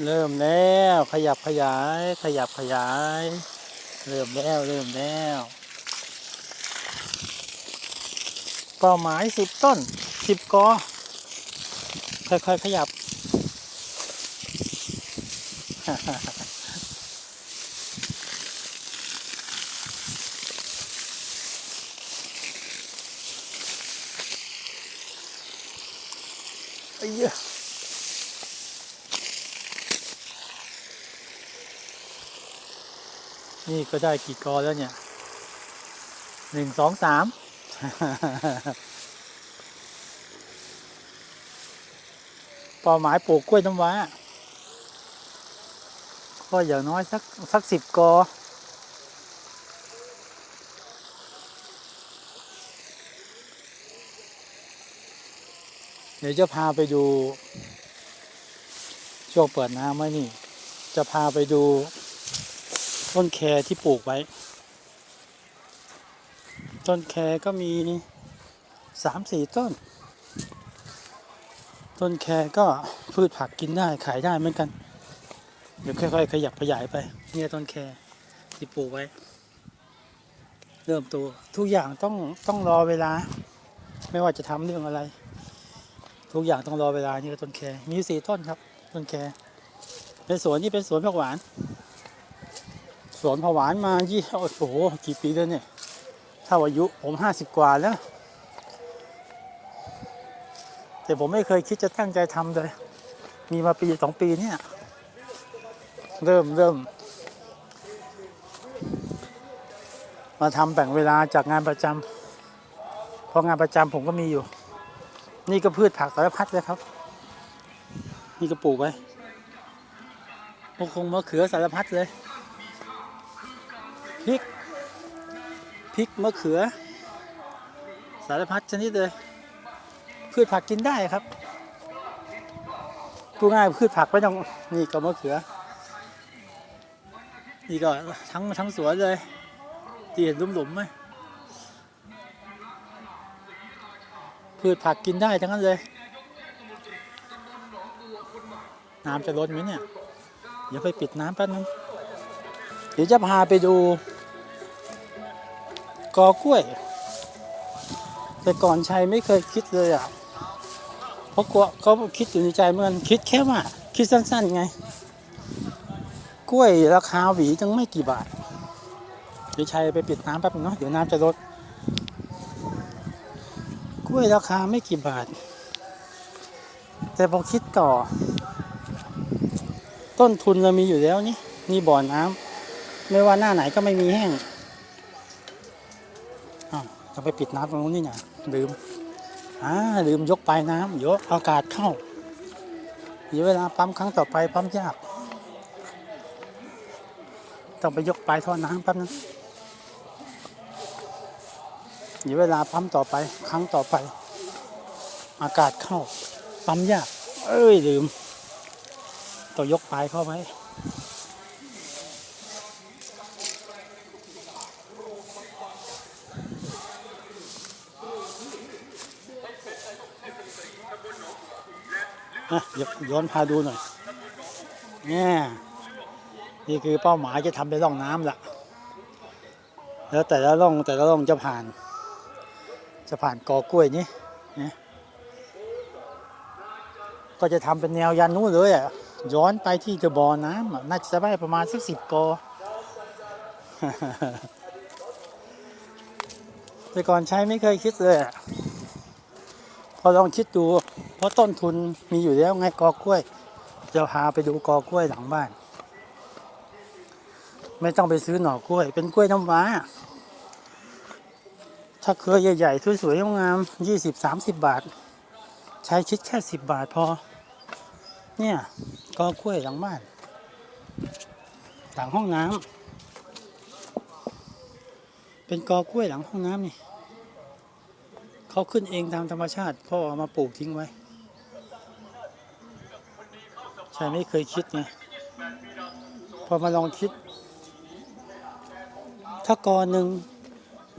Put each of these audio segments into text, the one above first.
เริ่มแล้วขยับขยาย ขยับขยาย เริ่มแล้วเริ่มแล้วเป้าหมายสิบต้นสิบกอค่อยๆขยับไอ้เหี้ย นี่ก็ได้กี่กอแล้วเนี่ยหนึ่งสองสามเป้าหมายปลูกกล้วยน้ำว้า ก็อย่างน้อยสักสักสิบกอ เดี๋ยวจะพาไปดู ช่วงเปิดน้ำไว้นี่ จะพาไปดู ต้นแคที่ปลูกไว้ ต้นแคก็มีสามสี่ต้น ต้นแคก็พืชผักกินได้ขายได้เหมือนกัน เดี๋ยวค่อยๆขยับขยายไป เนี่ยต้นแคที่ปลูกไว้ เริ่มโตัวทุกอย่างต้องต้องรอเวลา ไม่ว่าจะทำเรื่องอะไร ทุกอย่างต้องรอเวลานี่ก็ต้นแคมีสี่ต้นครับ ต้นแคในสวนนี่เป็นสวนผักหวาน สวนผวานมายี่โอ้โหกี่ปีแล้วเนี่ยเท่าอายุผมห้าสิบกว่าแล้ว แต่ผมไม่เคยคิดจะตั้งใจทำเลย มีมาปีสองปีเนี่ย เริ่มเริ่ม มาทำแบ่งเวลาจากงานประจำเพราะงานประจำผมก็มีอยู่ นี่ก็พืชผักสารพัดเลยครับ นี่ก็ปลูกไว้มะคงมะเขือสารพัดเลย พริกพริกมะเขือ สารพัดชนิดเลย พืชผักกินได้ครับพูดง่ายพืชผักไม่ต้องนี่ก็มะเขือ นี่ก็ทั้งทั้งสวนเลยที่เห็นหลุมๆไหมพืชผักกินได้ทั้งนั้นเลยน้ำจะล้นไหมเนี่ย เดี๋ยวไปปิดน้ำแป๊บนึง เดี๋ยวจะพาไปดู กอกล้วย แต่ก่อนชัยไม่เคยคิดเลยอะเพราะกลัวเขาคิดอยู่ในใจเหมือนคิดแค่ว่า คิดสั้นๆไง กล้วยราคาหวีจังไม่กี่บาทเดี๋ยวชัยไปปิดน้ำแป๊บนึงเนาะเดี๋ยวน้ำจะลดกล้วยราคาไม่กี่บาท แต่พอคิดต่อ ต้นทุนเรามีอยู่แล้วนี่นี่บ่อน้ำไม่ว่าหน้าไหนก็ไม่มีแห้ง อ้าวจะไปปิดน้ำตรงนู้นนี่นะลืมอ่าลืมยกปลายน้ำเดี๋ยวอากาศเข้าเดี๋ยวเวลาปั๊มครั้งต่อไปปั๊มยากต้องไปยกปลายท่อน้ำแป๊บนึงเดี๋ยวเวลาปั๊มต่อไปครั้งต่อไป อากาศเข้า ปั๊มยาก เอ้ยลืมต้องยกปลายเข้าไว้ นะเดี๋ยวย้อนพาดูหน่อยนี่นี่คือเป้าหมายจะทำเป็นร่องน้ำละแล้วแต่ละร่องแต่ละร่องจะผ่าน จะผ่านกอกล้วยนี้นะก็จะทำเป็นแนวยันนู้นเลยอะย้อนไปที่จะบ่อน้ำน่าจะได้ประมาณสักสิบกอแต่ก่อนใช้ไม่เคยคิดเลยอะพอลองคิดดู ราะต้นทุนมีอยู่แล้วไงกอกล้วยจะพาไปดูกอกล้วยหลังบ้าน ไม่ต้องไปซื้อหน่อกล้วย เป็นกล้วยน้ำว้า ถ้าเครือใหญ่ๆสวยๆงามยี่สิบสามสิบบาท ใช้คิดแค่สิบบาทพอ เนี่ยกอกล้วยหลังบ้านหลังห้องน้ำเป็นกอกล้วยหลังห้องน้ำนี่เขาขึ้นเองตามธรรมชาติพ่อเอามาปลูกทิ้งไว้ ใช่ไม่เคยคิดไงพอมาลองคิด ถ้ากอหนึ่ง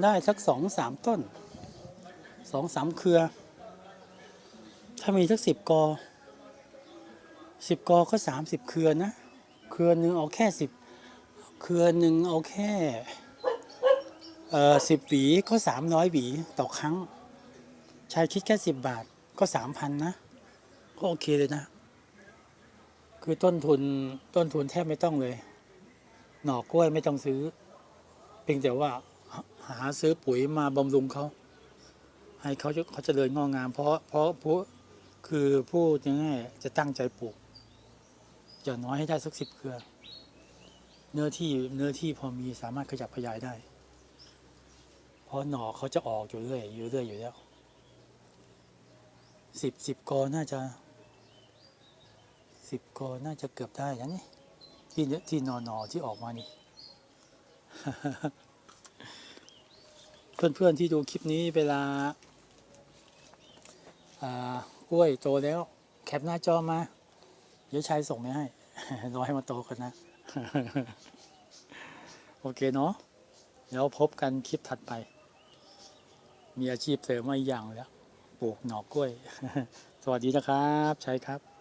ได้สักสองสามต้นสองสามเครือ ถ้ามีสักสิบกอสิบกอก็สามสิบเครือนะ เครือหนึ่งเอาแค่สิบเครือหนึ่งเอาแค่เอ่อสิบหวีก็สามร้อยหวีต่อครั้ง ชายคิดแค่สิบบาทก็สามพันนะ ก็โอเคเลยนะ คือต้นทุนต้นทุนแทบไม่ต้องเลย หน่อกล้วยไม่ต้องซื้อ เพียงแต่ว่าหาซื้อปุ๋ยมาบำรุงเขา ให้เขาเขาจะเริญงอกงาม เพราะเพราะผู้คือผู้ยังไงจะตั้งใจปลูกอย่างน้อยให้ได้สักสิบเครือ เนื้อที่เนื้อที่พอมีสามารถขยับขยายได้ เพราะหน่อเขาจะออกอยู่เรื่อยอยู่เรื่อยอยู่แล้วสิบสิบกอน่าจะ สิบกอน่าจะเกือบได้นะนี่ที่เนื้อที่นอนอที่ออกมานี่ เพื่อนๆที่ดูคลิปนี้เวลาอ่ากล้วยโตแล้ว แคปหน้าจอมา เดี๋ยวชายส่งไปให้รอให้มันโตก่อนนะ โอเคเนาะเดี๋ยวพบกันคลิปถัดไป มีอาชีพเสริมมาอีกอย่างแล้ว ปลูกหน่อกล้วย สวัสดีนะครับชัยครับ